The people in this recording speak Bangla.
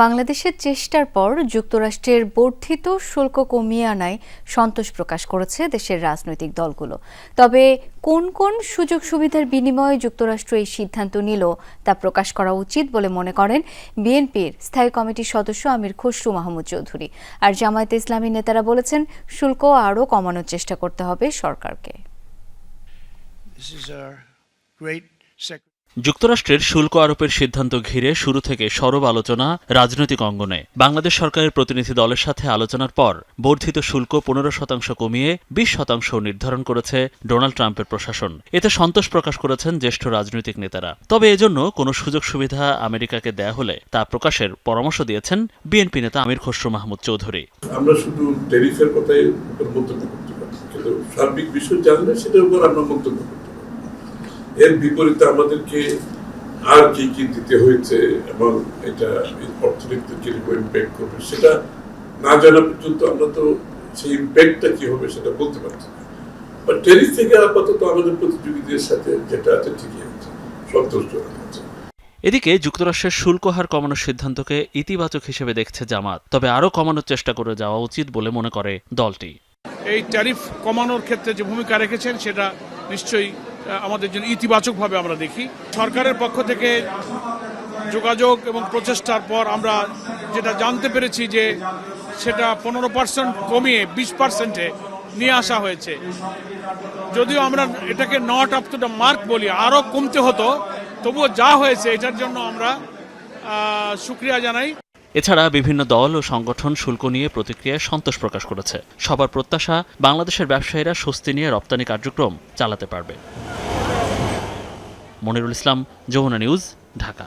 বাংলাদেশের চেষ্টার পর যুক্তরাষ্ট্রের বর্ধিত শুল্ক কমিয়ে আনায় সন্তোষ প্রকাশ করেছে দেশের রাজনৈতিক দলগুলো। তবে কোন কোন সুযোগ সুবিধার বিনিময়ে যুক্তরাষ্ট্র এই সিদ্ধান্ত নিল তা প্রকাশ করা উচিত বলে মনে করেন বিএনপির স্থায়ী কমিটির সদস্য আমির খসরু মাহমুদ চৌধুরী। আর জামায়াতে ইসলামী নেতারা বলেছেন, শুল্ক আরও কমানোর চেষ্টা করতে হবে সরকারকে। যুক্তরাষ্ট্রের শুল্ক আরোপের সিদ্ধান্ত ঘিরে শুরু থেকে সরব আলোচনা রাজনৈতিক অঙ্গনে। বাংলাদেশ সরকারের প্রতিনিধি দলের সাথে আলোচনার পর বর্ধিত শুল্ক পনেরো শতাংশ কমিয়ে বিশ শতাংশ নির্ধারণ করেছে ডোনাল্ড ট্রাম্পের প্রশাসন। এতে সন্তোষ প্রকাশ করেছেন জ্যেষ্ঠ রাজনৈতিক নেতারা। তবে এজন্য কোনো সুযোগ সুবিধা আমেরিকাকে দেয়া হলে তা প্রকাশের পরামর্শ দিয়েছেন বিএনপি নেতা আমির খসরু মাহমুদ চৌধুরী। আমরা শুধু কথাই সার্বিক বিষয় জানলে সেটার উপর আমরা মন্তব্য এর বিপরীতে আমাদেরকে আর কি কি দিতে হয়েছে এবং এটা অর্থনীতিতে কীরকম ইম্প্যাক্ট করবে সেটা না জানা পর্যন্ত আমরা তো সেই ইম্প্যাক্টটা কি হবে সেটা বলতে পারছি না। বা ট্যারিফ থেকে আপাতত আমাদের প্রতিযোগীদের সাথে যেটা আছে ঠিকই আছে সন্তুষ্ট আছে। এদিকে যুক্তরাষ্ট্রের শুল্ক হার কমানোর সিদ্ধান্তকে ইতিবাচক হিসেবে দেখছে জামাত তবে আরও কমানোর চেষ্টা করে যাওয়া উচিত বলে মনে করে দলটি। এই ট্যারিফ কমানোর ক্ষেত্রে যে ভূমিকা রেখেছেন সেটা নিশ্চয়ই আমাদের জন্য ইতিবাচকভাবে আমরা দেখি। সরকারের পক্ষ থেকে যোগাযোগ এবং প্রচেষ্টার পর আমরা যেটা জানতে পেরেছি যে সেটা পনেরো পার্সেন্ট কমিয়ে বিশ পার্সেন্টে নিয়ে আসা হয়েছে। যদিও আমরা এটাকে not up to the mark বলি আরও কমতে হতো তবুও যা হয়েছে এটার জন্য আমরা আহ, শুক্রিয়া জানাই। এছাড়া বিভিন্ন দল ও সংগঠন শুল্ক নিয়ে প্রতিক্রিয়ায় সন্তোষ প্রকাশ করেছে। সবার প্রত্যাশা বাংলাদেশের ব্যবসায়ীরা স্বস্তি নিয়ে রপ্তানি কার্যক্রম চালাতে পারবে। মনিরুল ইসলাম যমুনা নিউজ ঢাকা।